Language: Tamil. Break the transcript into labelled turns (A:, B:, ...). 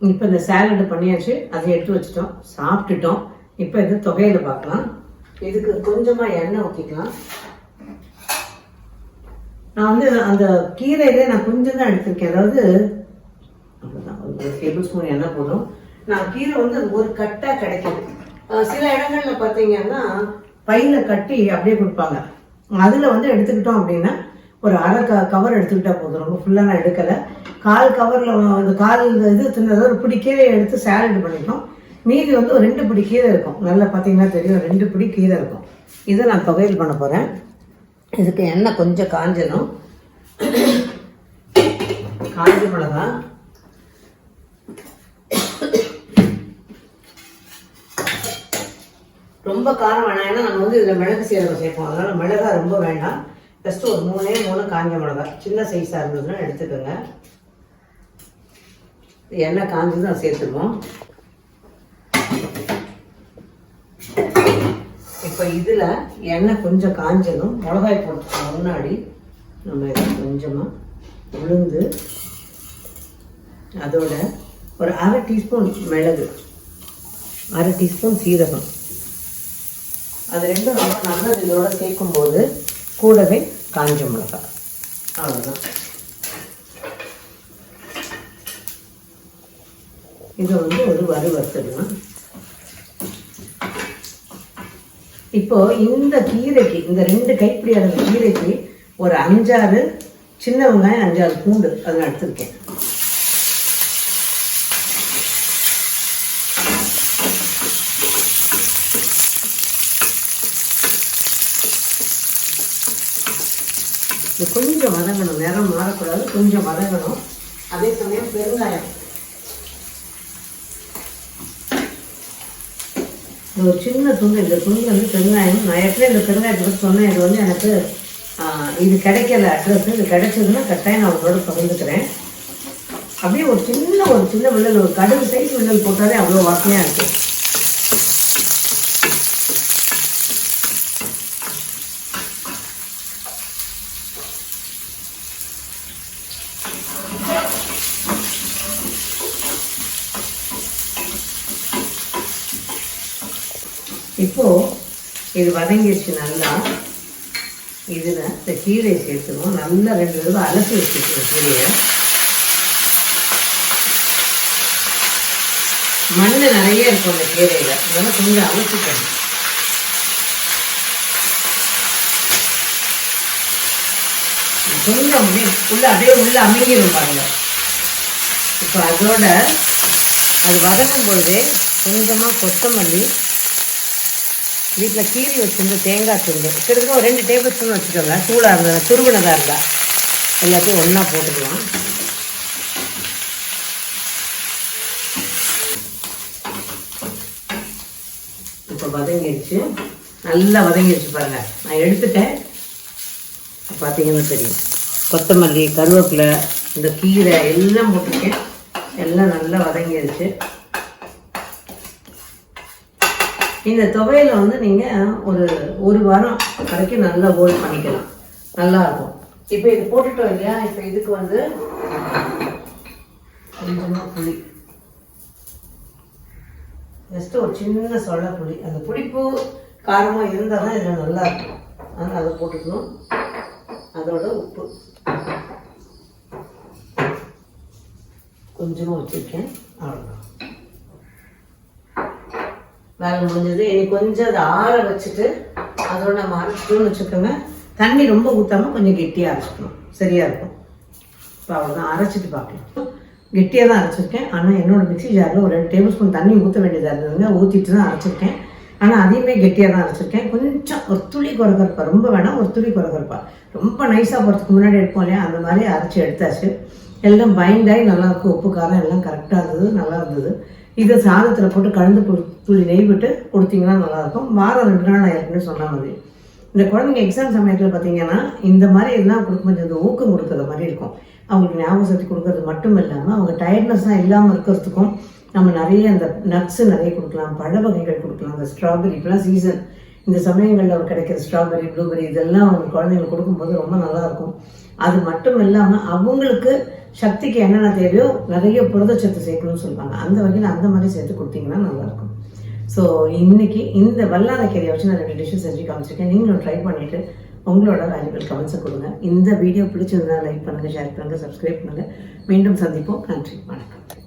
A: இப்போ இந்த சாலடு பண்ணியாச்சு அதை எடுத்து வச்சிட்டோம். சாப்பிட்டுட்டோம். இப்போ இது தொகையில பார்க்கலாம். இதுக்கு கொஞ்சமாக எண்ணெய் ஊற்றிக்கலாம் நான் வந்து அந்த கீரையிலே நான் கொஞ்சம் தான் எடுத்திருக்கேன். அதாவது ஒரு டேபிள் ஸ்பூன் எண்ணெய் போதும். நான் கீரை வந்து ஒரு கட்டாக கிடைக்கும் சில இடங்கள்ல பார்த்தீங்கன்னா பையில கட்டி அப்படியே கொடுப்பாங்க. அதில் வந்து எடுத்துக்கிட்டோம் அப்படின்னா ஒரு அரை க கவர் எடுத்துக்கிட்டா போதும். ரொம்ப ஃபுல்லாக நான் எடுக்கலை. கால் கவரில் அந்த கால் இந்த இது தின்னதை ஒரு பிடி கீரையை எடுத்து சேலட் பண்ணிக்கணும். மீதி வந்து ஒரு ரெண்டு பிடி கீரை இருக்கும். நல்லா பார்த்தீங்கன்னா தெரியும் ரெண்டு பிடி கீரை இருக்கும். இதை நான் துவையல் பண்ண போகிறேன் இதுக்கு எண்ணெய் கொஞ்சம் காஞ்சணும். காஞ்ச மிளகா ரொம்ப காரம் வேணாம். ஏன்னா நம்ம வந்து இதில் மிளகு சீரகம் சேர்ப்போம். அதனால் மிளகா ரொம்ப வேண்டாம். ஜஸ்ட் ஒரு மூணே மூணு காஞ்ச மிளகா. சின்ன சைஸாக இருந்ததுன்னா எடுத்துக்கோங்க. எண்ணெய் காஞ்சது நான் சேர்த்துக்குவோம் இப்போ இதில் எண்ணெய் கொஞ்சம் காஞ்சதும் மிளகாய் போட்டு முன்னாடி நம்ம இதை கொஞ்சமாக உளுந்து அதோட ஒரு அரை டீஸ்பூன் மிளகு அரை டீஸ்பூன் சீரகம். அது ரெண்டும் ரொம்ப நல்லது இதோட சேர்க்கும்போது கூடவே காஞ்ச மிளகாய் அவ்வளோதான் இதை வந்து ஒரு வறு வறுத்துடலாம் இப்போ இந்த கீரைக்கு இந்த ரெண்டு கைப்பிடி அளவு கீரைக்கு ஒரு அஞ்சாறு சின்ன வெங்காயம் அஞ்சாறு பூண்டு அதை எடுத்திருக்கேன். இது கொஞ்சம் வதங்கணும். நிறம் மாறக்கூடாது. கொஞ்சம் வதங்கணும். அதே சமயம் பெருங்காயம். ஒரு சின்ன துண்டு. இந்த துண்டு வந்து பெருங்காயம். நான் ஏற்கனவே இந்த பெருங்காயத்தை பற்றி சொன்னேன். இது வந்து எனக்கு ஆஹ், இது கிடைக்கல. அட்ரஸ் இது கிடைச்சதுன்னா கட்டாயம் நான் உங்களோட பகிர்ந்துக்கிறேன். அப்படியே ஒரு சின்ன ஒரு சின்ன வில்லல் ஒரு கடுகு சைஸ் வில்லல் போட்டாலே அவ்வளோ வாசனையாக இருக்குது இப்போ இது வதங்கிடுச்சு நல்லா. இதில் இந்த கீரையை சேர்த்துக்கணும் நல்லா ரெண்டு தடவை அலசி வச்சுக்கணும் கீரையை. மண் நிறைய இருக்கும் அந்த கீரையில். அதனால் கொஞ்சம் அலசிக்கணும். கொஞ்சம் அப்படியே உள்ள அப்படியே உள்ள அமைங்கிடும் பாருங்க. இப்போ அதோட அது வதங்கும் பொழுதே கொஞ்சமாக கொத்தமல்லி வீட்டில் கீரி வச்சுருந்து தேங்காய் துண்டு. கிட்டத்தட்ட ஒரு ரெண்டு டேபிள் ஸ்பூன் வச்சுக்கோங்க. சூடாக இருந்தது. துருவினதாக இருந்தால் எல்லாத்தையும் ஒன்றா போட்டுக்கலாம். இப்போ வதங்கிடுச்சு நல்லா வதங்கிடுச்சு பாருங்கள் நான் எடுத்துட்டேன். பார்த்தீங்கன்னா தெரியும். கொத்தமல்லி கருவேப்பிலை இந்த கீரை எல்லாம் போட்டிருக்கேன். எல்லாம் நல்லா வதங்கிடுச்சு இந்த துவையில வந்து நீங்கள் ஒரு ஒரு வாரம் வரைக்கும் நல்லா ஹோல்ட் பண்ணிக்கலாம். நல்லா இருக்கும். இப்போ இது போட்டுட்டோம் இல்லையா? இப்போ இதுக்கு வந்து கொஞ்சமாக புளி. ஜஸ்ட்டு ஒரு சின்ன சொல்ல புளி. அந்த புளிப்பு காரமாக இருந்தால் தான் இதில் நல்லா இருக்கும். அதனால் அதை போட்டுக்கணும். அதோட உப்பு. கொஞ்சமாக வச்சுருக்கேன். அவ்வளோதான் வேலை முடிஞ்சது. இனி கொஞ்சம் அதை ஆற வச்சுட்டு அதோட நம்ம அரைச்சிட்டோம்னு வச்சுக்கோங்க. தண்ணி ரொம்ப ஊற்றாம கொஞ்சம் கெட்டியாக அரைச்சிக்கணும். சரியாக இருக்கும். இப்போ அவ்வளோதான் அரைச்சிட்டு பார்க்கலாம். கெட்டியாக தான் அரைச்சிருக்கேன். ஆனால் என்னோட மிக்சி ஜாரில் ஒரு ரெண்டு டேபிள் ஸ்பூன் தண்ணி ஊற்ற வேண்டியதாக இருந்ததுங்க. ஊற்றிட்டு தான் அரைச்சிருக்கேன். ஆனால் அதையுமே கெட்டியாக தான் அரைச்சிருக்கேன். கொஞ்சம் ஒரு துளி குறகரப்பா ரொம்ப வேணாம் ஒரு துளி குறகரப்பா ரொம்ப நைஸாக போகிறதுக்கு முன்னாடி எடுப்போம் இல்லையா? அந்த மாதிரி அரைச்சி எடுத்தாச்சு. எல்லாம் பைண்டாகி நல்லா இருக்கும். உப்பு காரம் எல்லாம் கரெக்டாக இருந்தது நல்லா இருந்தது. இதை சாதத்தில் போட்டு கலந்து துளி நெய் விட்டு கொடுத்தீங்கன்னா நல்லாயிருக்கும். வாரம் ரெண்டு நாள் நான் ஏற்கனவே சொன்ன மாதிரி. இந்த குழந்தைங்க எக்ஸாம் சமயத்தில் பார்த்தீங்கன்னா இந்த மாதிரி எல்லாம் கொடுக்கும்போது இந்த ஊக்கம் கொடுக்குற மாதிரி இருக்கும். அவங்களுக்கு ஞாபக சக்தி கொடுக்கறது மட்டும் இல்லாமல் அவங்க டயர்ட்னஸ்லாம் இல்லாமல் இருக்கிறதுக்கும் நம்ம நிறைய அந்த நட்ஸு நிறைய கொடுக்கலாம் பழ வகைகள் கொடுக்கலாம் அந்த ஸ்ட்ராபெரிக்கெலாம் சீசன் இந்த சமயங்களில் கிடைக்கிற ஸ்ட்ராபெரி ப்ளூபெரி இதெல்லாம் அவங்க குழந்தைங்களுக்கு கொடுக்கும்போது ரொம்ப நல்லாயிருக்கும். அது மட்டும் இல்லாமல் அவங்களுக்கு சக்திக்கு என்னென்ன தேவையோ நிறைய புரதச்சத்து சேர்க்கணும்னு சொல்லுவாங்க. அந்த வகையில் அந்த மாதிரி சேர்த்து கொடுத்தீங்கன்னா நல்லாயிருக்கும். ஸோ இன்னைக்கு இந்த வல்லாரக்கீரையை வச்சு நான் ரெண்டு டிஷ்ஷும் செஞ்சு காமிச்சிருக்கேன். நீங்களும் ட்ரை பண்ணிட்டு உங்களோட வேல்யூபிள் கமெண்ட்ஸை கொடுங்க. இந்த வீடியோ பிடிச்சிருந்தா லைக் பண்ணுங்கள் ஷேர் பண்ணுங்க சப்ஸ்கிரைப் பண்ணுங்கள் மீண்டும் சந்திப்போம். நன்றி. வணக்கம்.